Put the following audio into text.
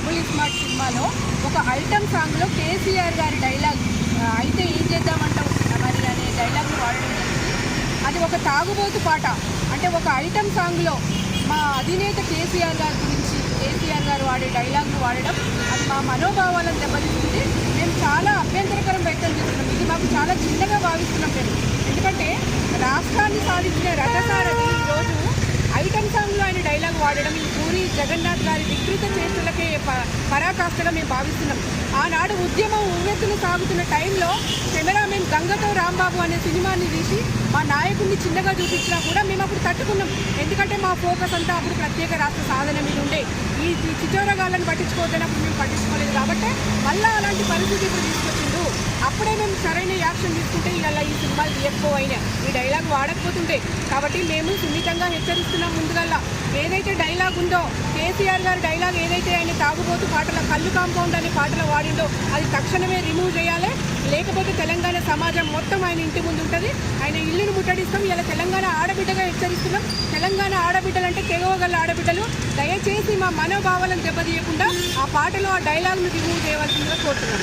Double iSmart సినిమాలో ఒక item సాంగ్లో కేసీఆర్ గారి డైలాగ్ అయితే ఏం చేద్దామంటావు మరి అనే డైలాగ్ వాడడం జరిగింది. అది ఒక తాగుబోతు పాట. అంటే ఒక ఐటమ్ సాంగ్లో మా అధినేత కేసీఆర్ గారి గురించి కేసీఆర్ గారు వాడే డైలాగ్ను వాడడం అది మా మనోభావాలను దెబ్బతీస్తుంది. మేము చాలా అభ్యంతరకరం వ్యక్తం చేస్తున్నాం. ఇది మాకు చాలా చిన్నగా భావిస్తున్నాం మేము. ఎందుకంటే రాష్ట్రాన్ని సాధించిన రథసారథి ఈరోజు ఐటమ్ సాంగ్లో ఆయన డైలాగ్ వాడడం ఈ పూరి జగన్నాథ్ గారి వికృత చేసి పరాకాష్ఠగా మేము భావిస్తున్నాం. ఆనాడు ఉద్యమం ఉవ్వెత్తున సాగుతున్న టైంలో కెమెరామెన్ గంగతో రాంబాబు అనే సినిమాని తీసి మా నాయకుడిని చిన్నగా చూపించినా కూడా మేము అప్పుడు తట్టుకున్నాం. ఎందుకంటే మా ఫోకస్ అంతా అప్పుడు ప్రత్యేక రాష్ట్ర సాధన మీద ఉండే. ఈ చిచోరగాళ్ళని పట్టించుకోవద్దని అప్పుడు మేము పట్టించుకోలేదు కాబట్టి మళ్ళీ అలాంటి పరిస్థితి ఇప్పుడు తీసుకొచ్చిండు అప్పుడే మేము సరైన యాక్షన్ తీసుకుంటే ఇలా ఈ సినిమాలు తీయకపోయినా ఈ డైలాగ్ వాడకపోతుంటే. కాబట్టి మేము సున్నితంగా హెచ్చరిస్తున్నాం ముందుగల్లా. ఏదైతే డైలాగ్ ఉందో కేసీఆర్ గారు డైలాగ్ ఏదైతే తాగుబోతు పాటల కళ్ళు కాంపౌండ్ అనే పాటలు వాడిండో అది తక్షణమే రిమూవ్ చేయాలి. లేకపోతే తెలంగాణ సమాజం మొత్తం ఆయన ఇంటి ముందు ఉంటుంది. ఆయన ఇల్లును ముట్టడిస్తాం. ఇలా తెలంగాణ ఆడబిడ్డగా హెచ్చరిస్తున్నాం. తెలంగాణ ఆడబిడ్డలు అంటే తెగవగల ఆడబిడ్డలు. దయచేసి మా మనోభావాలను దెబ్బతీయకుండా ఆ పాటలో ఆ డైలాగ్ను రిమూవ్ చేయవలసిందిగా కోరుతున్నాం.